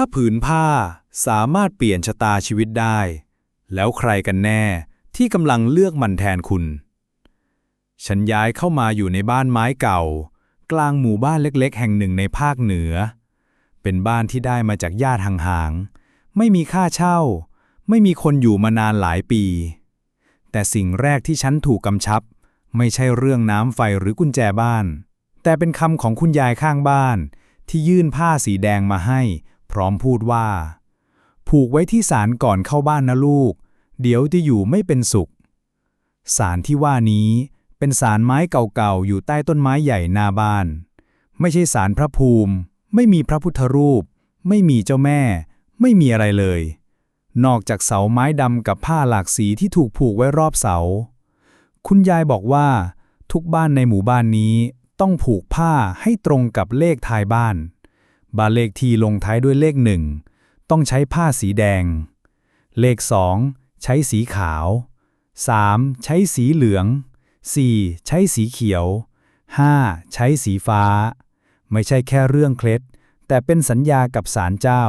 ถ้าผืนผ้าสามารถเปลี่ยนชะตาชีวิตได้ แล้วใครกันแน่ที่กำลังเลือกมันแทนคุณ ฉันย้ายเข้ามาอยู่ในบ้านไม้เก่า กลางหมู่บ้านเล็กๆ แห่งหนึ่งในภาคเหนือ เป็นบ้านที่ได้มาจากญาติห่างๆ ไม่มีค่าเช่า ไม่มีคนอยู่มานานหลายปี แต่สิ่งแรกที่ฉันถูกกำชับ ไม่ใช่เรื่องน้ำไฟหรือกุญแจบ้าน แต่เป็นคำของคุณยายข้างบ้านที่ยื่นผ้าสีแดงมาให้ ร้อมพูดว่า ผูกไว้ที่ศาลก่อนเข้าบ้านนะลูก เดี๋ยวจะอยู่ไม่เป็นสุขศาลที่ว่านี้เป็นศาลไม้เก่าๆ อยู่ใต้ต้นไม้ใหญ่หน้าบ้าน ไม่ใช่ศาลพระภูมิ ไม่มีพระพุทธรูป ไม่มีเจ้าแม่ ไม่มีอะไรเลย นอกจากเสาไม้ดำกับผ้าหลากสีที่ถูกผูกไว้รอบเสา คุณยายบอกว่า ทุกบ้านในหมู่บ้านนี้ต้องผูกผ้าให้ตรงกับเลขท้ายบ้าน บ้านเลขที่ลงท้ายด้วยเลขหนึ่งต้องใช้ผ้าสีแดง เลขสองใช้สีขาว 3. ใช้สีเหลือง 4. ใช้สีเขียว 5. ใช้สีฟ้า ไม่ใช่แค่เรื่องเคล็ด แต่เป็นสัญญากับศาลเจ้า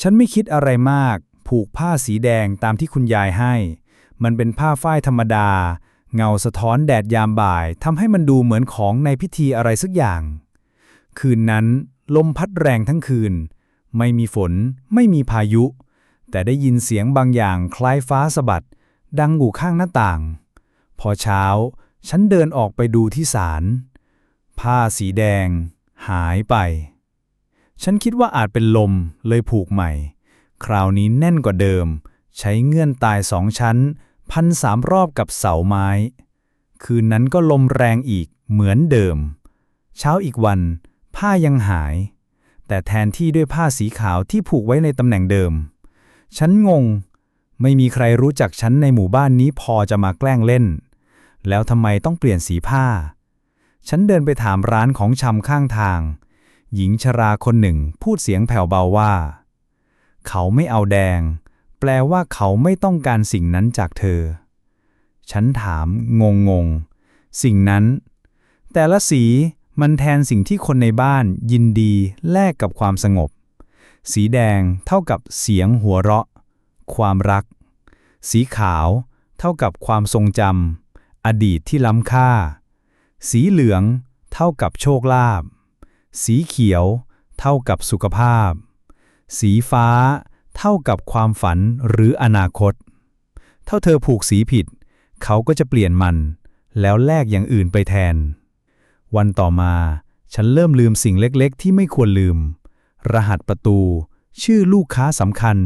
ฉันไม่คิดอะไรมาก ผูกผ้าสีแดงตามที่คุณยายให้ มันเป็นผ้าฝ้ายธรรมดา เงาสะท้อนแดดยามบ่ายทำให้มันดูเหมือนของในพิธีอะไรสักอย่าง คืนนั้น ลมพัดแรงทั้งคืน ไม่มีฝน ไม่มีพายุ แต่ได้ยินเสียงบางอย่างคล้ายฟ้าสะบัด ดังอยู่ข้างหน้าต่าง พอเช้า ฉันเดินออกไปดูที่ศาลผ้าสีแดง หายไป ฉันคิดว่าอาจเป็นลมเลยผูกใหม่ คราวนี้แน่นกว่าเดิม ใช้เงื่อนตายสองชั้น พันสามรอบกับเสาไม้ คืนนั้นก็ลมแรงอีกเหมือนเดิม เช้าอีกวัน ผ้ายังหาย แต่แทนที่ด้วยผ้าสีขาวที่ผูกไว้ในตำแหน่งเดิม ฉันงง ไม่มีใครรู้จักฉันในหมู่บ้านนี้พอจะมาแกล้งเล่น แล้วทำไมต้องเปลี่ยนสีผ้า ฉันเดินไปถามร้านของชำข้างทาง หญิงชราคนหนึ่งพูดเสียงแผ่วเบาว่า เขาไม่เอาแดง แปลว่าเขาไม่ต้องการสิ่งนั้นจากเธอ ฉันถามงงงสิ่งนั้น แต่ละสี มันแทนสิ่งที่คนในบ้านยินดีแลกกับความสงบ สีแดงเท่ากับเสียงหัวเราะ ความรัก สีขาวเท่ากับความทรงจำอดีตที่ล้ำค่า สีเหลืองเท่ากับโชคลาภสีเขียวเท่ากับสุขภาพ สีฟ้าเท่ากับความฝันหรืออนาคต เท่าเธอผูกสีผิด เขาก็จะเปลี่ยนมัน แล้วแลกอย่างอื่นไปแทน วันต่อมา ฉันเริ่มลืมสิ่งเล็กๆ ที่ไม่ควรลืม รหัสประตู ชื่อลูกค้าสำคัญ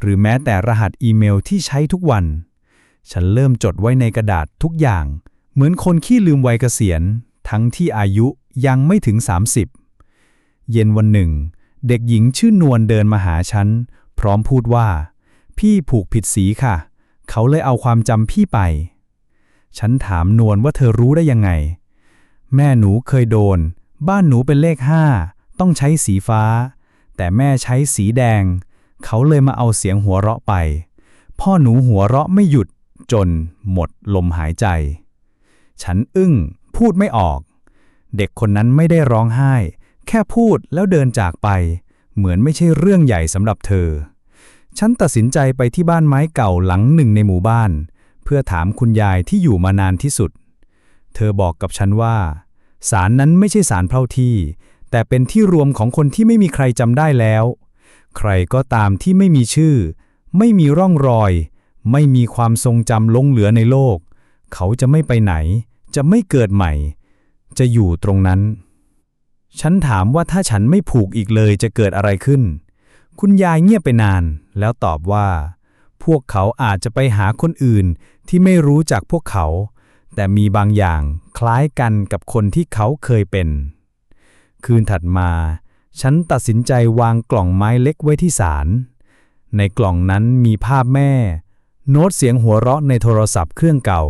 หรือแม้แต่รหัสอีเมลที่ใช้ทุกวัน ฉันเริ่มจดไว้ในกระดาษทุกอย่าง เหมือนคนขี้ลืมวัยเกษียณ ทั้งที่อายุยังไม่ถึง 30 เย็นวันหนึ่ง เด็กหญิงชื่อนวลเดินมาหาฉัน พร้อมพูดว่า พี่ผูกผิดสีค่ะ เขาเลยเอาความจำพี่ไป ฉันถามนวลว่าเธอรู้ได้ยังไง แม่หนูเคยโดน บ้านหนูเป็นเลขห้าต้องใช้สีฟ้า แต่แม่ใช้สีแดง เขาเลยมาเอาเสียงหัวเราะไป พ่อหนูหัวเราะไม่หยุด จนหมดลมหายใจ ฉันอึ้ง พูดไม่ออก เด็กคนนั้นไม่ได้ร้องไห้ แค่พูดแล้วเดินจากไป เหมือนไม่ใช่เรื่องใหญ่สำหรับเธอ ฉันตัดสินใจไปที่บ้านไม้เก่าหลังหนึ่งในหมู่บ้าน เพื่อถามคุณยายที่อยู่มานานที่สุด เธอบอกกับฉันว่า ศาลนั้นไม่ใช่ศาลเท่าที่ แต่เป็นที่รวมของคนที่ไม่มีใครจำได้แล้ว ใครก็ตามที่ไม่มีชื่อ ไม่มีร่องรอย ไม่มีความทรงจำลงเหลือในโลก เขาจะไม่ไปไหน จะไม่เกิดใหม่ จะอยู่ตรงนั้น ฉันถามว่าถ้าฉันไม่ผูกอีกเลยจะเกิดอะไรขึ้น คุณยายเงียบไปนาน แล้วตอบว่า พวกเขาอาจจะไปหาคนอื่นที่ไม่รู้จักพวกเขา แต่มีบางอย่าง คล้ายกันกับคนที่เขาเคยเป็น คืนถัดมา ฉันตัดสินใจวางกล่องไม้เล็กไว้ที่ศาล ในกล่องนั้นมีภาพแม่ โน้ตเสียงหัวเราะในโทรศัพท์เครื่องเก่า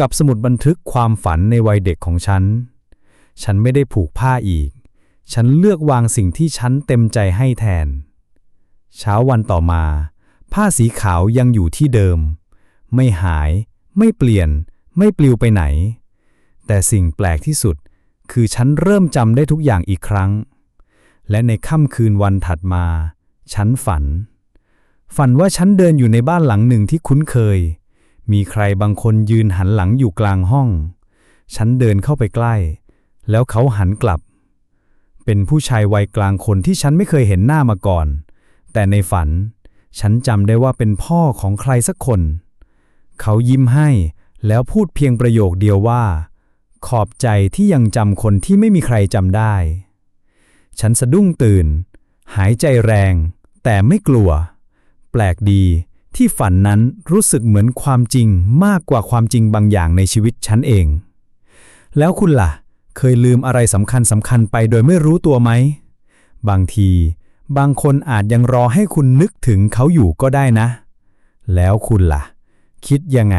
กับสมุดบันทึกความฝันในวัยเด็กของฉัน ฉันไม่ได้ผูกผ้าอีก ฉันเลือกวางสิ่งที่ฉันเต็มใจให้แทน เช้าวันต่อมา ผ้าสีขาวยังอยู่ที่เดิม ไม่หาย ไม่เปลี่ยน ไม่ปลิวไปไหน แต่สิ่งแปลกที่สุด คือฉันเริ่มจำได้ทุกอย่างอีกครั้ง และในค่ำคืนวันถัดมา ฉันฝัน ฝันว่าฉันเดินอยู่ในบ้านหลังหนึ่งที่คุ้นเคย มีใครบางคนยืนหันหลังอยู่กลางห้อง ฉันเดินเข้าไปใกล้ แล้วเขาหันกลับ เป็นผู้ชายวัยกลางคนที่ฉันไม่เคยเห็นหน้ามาก่อน แต่ในฝัน ฉันจำได้ว่าเป็นพ่อของใครสักคน เขายิ้มให้แล้วพูดเพียงประโยคเดียวว่า ขอบใจที่ยังจำคนที่ไม่มีใครจำได้ ฉันสะดุ้งตื่น หายใจแรง แต่ไม่กลัว แปลกดีที่ฝันนั้นรู้สึกเหมือนความจริงมากกว่าความจริงบางอย่างในชีวิตฉันเอง แล้วคุณล่ะ เคยลืมอะไรสำคัญสำคัญไปโดยไม่รู้ตัวไหม บางที บางคนอาจยังรอให้คุณนึกถึงเขาอยู่ก็ได้นะ แล้วคุณล่ะ คิดยังไง